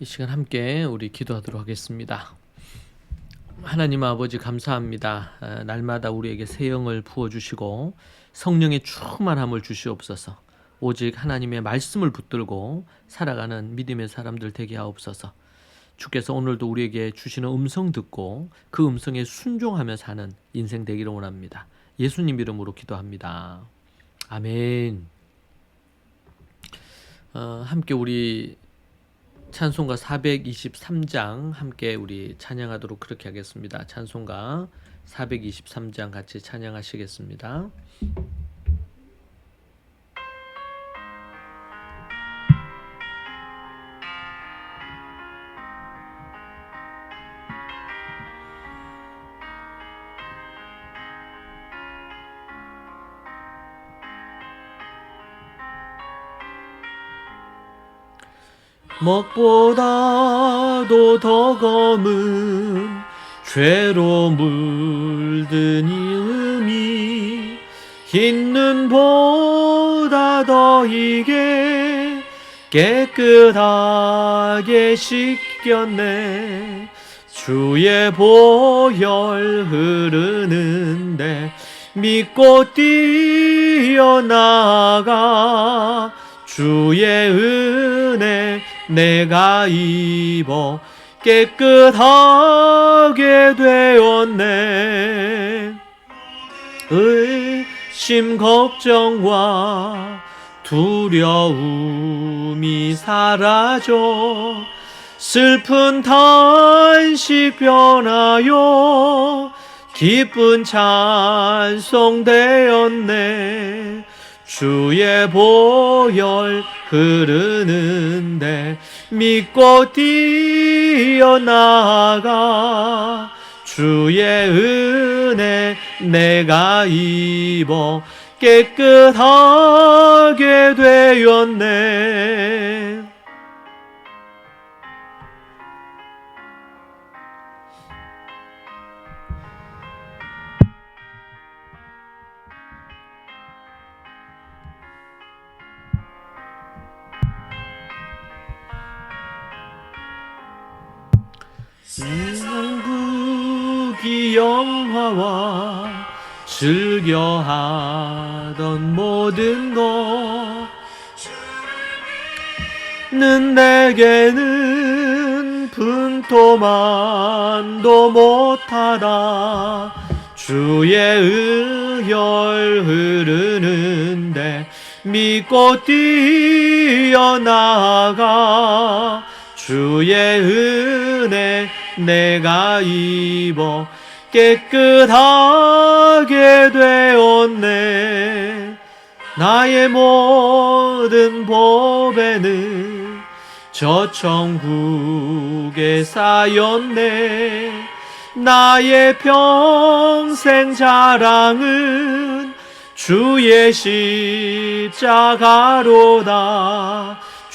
이 시간 함께 우리 기도하도록 하겠습니다. 하나님 아버지 감사합니다. 아, 날마다 우리에게 새 영을 부어 주시고 성령의 충만함을 주시옵소서. 오직 하나님의 말씀을 붙들고 살아가는 믿음의 사람들 되게 하옵소서. 주께서 오늘도 우리에게 주시는 음성 듣고 그 음성에 순종하며 사는 인생 되기를 원합니다. 예수님 이름으로 기도합니다. 아멘. 어, 함께 우리 찬송가 423장 함께 우리 찬양하도록 그렇게 하겠습니다. 찬송가 423장 같이 찬양하시겠습니다. 먹보다도 더 검은 죄로 물든 이음이 흰 눈보다 더 이게 깨끗하게 씻겼네. 주의 보혈 흐르는데 믿고 뛰어나가 주의 은혜 내가 입어 깨끗하게 되었네. 의심 걱정과 두려움이 사라져 슬픈 탄식 변하여 기쁜 찬송 되었네 주의 보혈 흐르는데 믿고 뛰어나가 주의 은혜 내가 입어 깨끗하게 되었네 한국이 영화와 즐겨하던 모든 것는 내게는 분토만도 못하다. 주의 의열 흐르는데 믿고 뛰어나가 주의 은혜 내가 입어 깨끗하게 되었네. 나의 모든 법에는 저 천국에 쌓였네. 나의 평생 자랑은 주의 십자가로다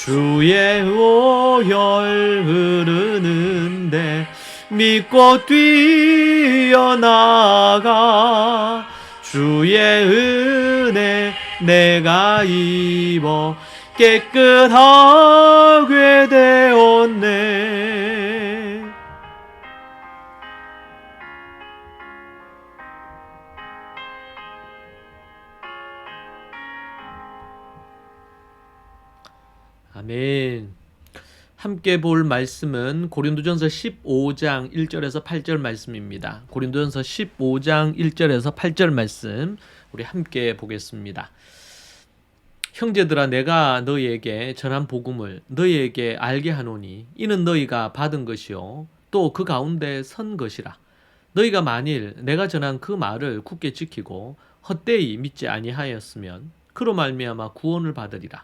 주의 오열 흐르는데 믿고 뛰어나가. 주의 은혜 내가 입어 깨끗하게 되었네 아멘. 함께 볼 말씀은 고린도전서 15장 1절에서 8절 말씀입니다. 고린도전서 15장 1절에서 8절 말씀 우리 함께 보겠습니다. 형제들아 내가 너희에게 전한 복음을 너희에게 알게 하노니 이는 너희가 받은 것이요 또 그 가운데 선 것이라 너희가 만일 내가 전한 그 말을 굳게 지키고 헛되이 믿지 아니하였으면 그로 말미암아 구원을 받으리라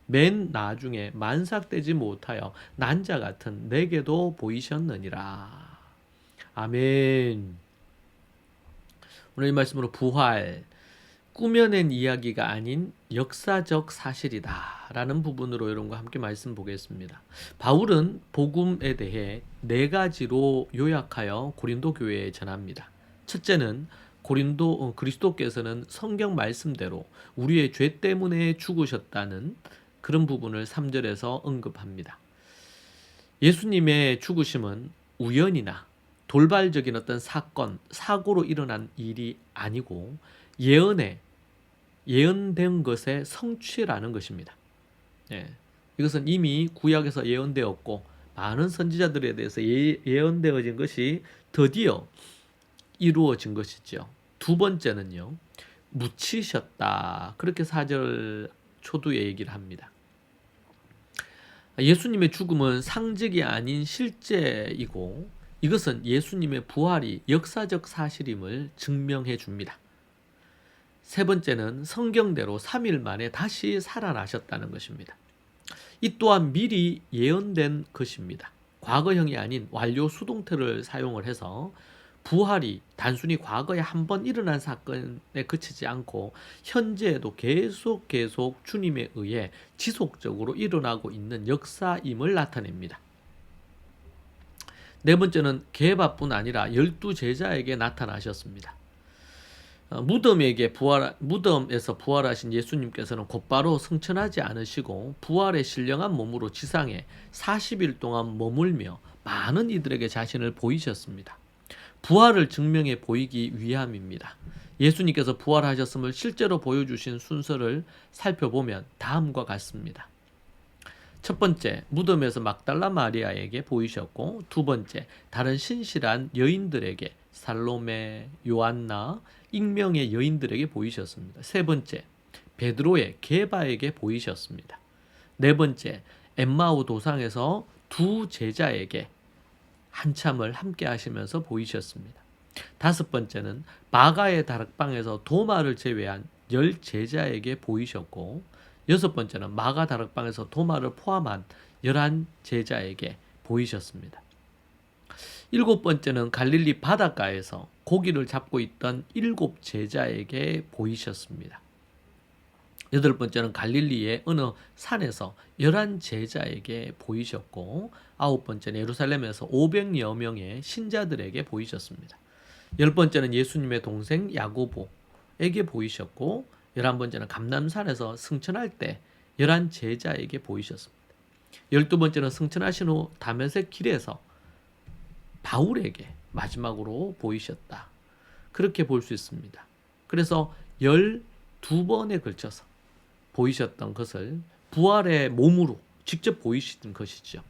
맨 나중에 만삭되지 못하여 난자 같은 내게도 보이셨느니라. 아멘. 오늘 이 말씀으로 부활 꾸며낸 이야기가 아닌 역사적 사실이다 라는 부분으로 여러분과 함께 말씀 보겠습니다. 바울은 복음에 대해 네 가지로 요약하여 고린도 교회에 전합니다. 첫째는 고린도 어, 그리스도께서는 성경 말씀대로 우리의 죄 때문에 죽으셨다는 그런 부분을 3절에서 언급합니다. 예수님의 죽으심은 우연이나 돌발적인 어떤 사건, 사고로 일어난 일이 아니고 예언에 예언된 것의 성취라는 것입니다. 예. 이것은 이미 구약에서 예언되었고 많은 선지자들에 대해서 예, 예언되어진 것이 드디어 이루어진 것이죠. 두 번째는요. 묻히셨다. 그렇게 사절 초두에 얘기를 합니다. 예수님의 죽음은 상적이 아닌 실제이고 이것은 예수님의 부활이 역사적 사실임을 증명해 줍니다. 세 번째는 성경대로 3일 만에 다시 살아나셨다는 것입니다. 이 또한 미리 예언된 것입니다. 과거형이 아닌 완료 수동태를 사용을 해서 부활이 단순히 과거에 한 번 일어난 사건에 그치지 않고 현재에도 계속 계속 주님에 의해 지속적으로 일어나고 있는 역사임을 나타냅니다. 네 번째는 개바뿐 아니라 열두 제자에게 나타나셨습니다. 어, 무덤에게 부활 무덤에서 부활하신 예수님께서는 곧바로 승천하지 않으시고 부활의 신령한 몸으로 지상에 40일 동안 머물며 많은 이들에게 자신을 보이셨습니다. 부활을 증명해 보이기 위함입니다. 예수님께서 부활하셨음을 실제로 보여주신 순서를 살펴보면 다음과 같습니다. 첫 번째, 무덤에서 막달라 마리아에게 보이셨고, 두 번째, 다른 신실한 여인들에게 살로메, 요한나, 익명의 여인들에게 보이셨습니다. 세 번째, 베드로의 게바에게 보이셨습니다. 네 번째, 엠마오 도상에서 두 제자에게 한참을 함께 하시면서 보이셨습니다. 다섯 번째는 마가의 다락방에서 도마를 제외한 열 제자에게 보이셨고 여섯 번째는 마가 다락방에서 도마를 포함한 열한 제자에게 보이셨습니다. 일곱 번째는 갈릴리 바닷가에서 고기를 잡고 있던 일곱 제자에게 보이셨습니다. 여덟 번째는 갈릴리의 어느 산에서 열한 제자에게 보이셨고 아홉 번째는 예루살렘에서 500여 명의 신자들에게 보이셨습니다. 열 번째는 예수님의 동생 야고보에게 보이셨고 열한 번째는 감남산에서 승천할 때 열한 제자에게 보이셨습니다. 열두 번째는 승천하신 후 다메섹 길에서 바울에게 마지막으로 보이셨다. 그렇게 볼 수 있습니다. 그래서 열두 번에 걸쳐서 보이셨던 것을 부활의 몸으로 직접 보이시던 것이죠.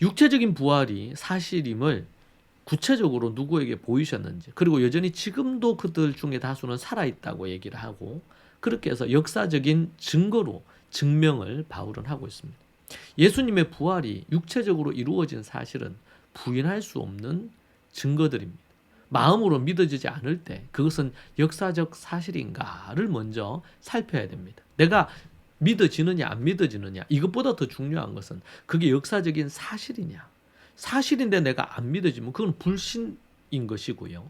육체적인 부활이 사실임을 구체적으로 누구에게 보이셨는지 그리고 여전히 지금도 그들 중에 다수는 살아있다고 얘기를 하고 그렇게 해서 역사적인 증거로 증명을 바울은 하고 있습니다. 예수님의 부활이 육체적으로 이루어진 사실은 부인할 수 없는 증거들입니다. 마음으로 믿어지지 않을 때 그것은 역사적 사실인가를 먼저 살펴야 됩니다. 내가 믿어지느냐 안 믿어지느냐 이것보다 더 중요한 것은 그게 역사적인 사실이냐 사실인데 내가 안 믿어지면 그건 불신인 것이고요.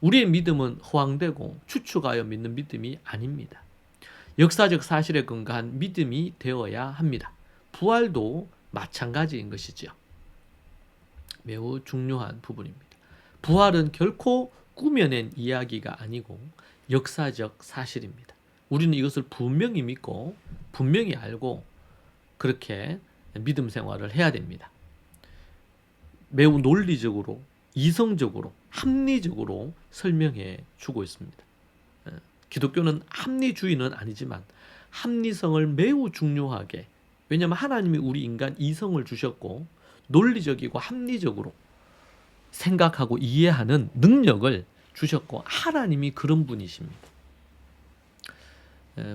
우리의 믿음은 허황되고 추측하여 믿는 믿음이 아닙니다. 역사적 사실에 근거한 믿음이 되어야 합니다. 부활도 마찬가지인 것이죠. 매우 중요한 부분입니다. 부활은 결코 꾸며낸 이야기가 아니고 역사적 사실입니다. 우리는 이것을 분명히 믿고 분명히 알고 그렇게 믿음 생활을 해야 됩니다. 매우 논리적으로, 이성적으로, 합리적으로 설명해 주고 있습니다. 예, 기독교는 합리주의는 아니지만 합리성을 매우 중요하게 왜냐하면 하나님이 우리 인간 이성을 주셨고 논리적이고 합리적으로 생각하고 이해하는 능력을 주셨고 하나님이 그런 분이십니다.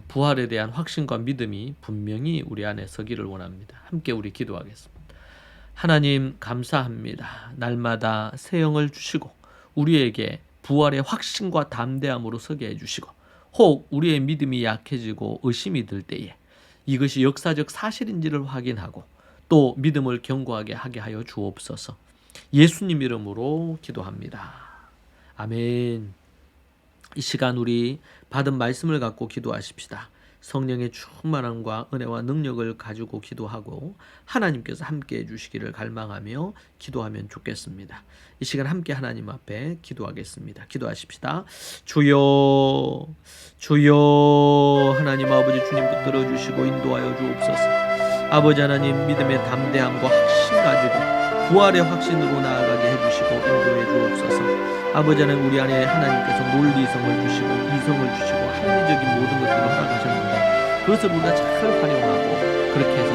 부활에 대한 확신과 믿음이 분명히 우리 안에 서기를 원합니다. 함께 우리 기도하겠습니다. 하나님 감사합니다. 날마다 새 영을 주시고 우리에게 부활의 확신과 담대함으로 서게 해주시고 혹 우리의 믿음이 약해지고 의심이 들 때에 이것이 역사적 사실인지를 확인하고 또 믿음을 견고하게 하게 하여 주옵소서. 예수님 이름으로 기도합니다. 아멘. 이 시간 우리 받은 말씀을 갖고 기도하십시다. 성령의 충만함과 은혜와 능력을 가지고 기도하고 하나님께서 함께 해주시기를 갈망하며 기도하면 좋겠습니다. 이 시간 함께 하나님 앞에 기도하겠습니다. 기도하십시다. 주여, 주여, 하나님 아버지 주님 붙들어 주시고 인도하여 주옵소서. 아버지 하나님 믿음의 담대함과 확신 가지고 부활의 확신으로 나아가게 해주시고 인도해 주옵소서. 아버지 하나님 우리 안에 하나님께서 논리성을 주시고 이성을 주시고 합리적인 모든 것들을 허락하셨는데 그것을 우리가 잘 활용하고 그렇게 해서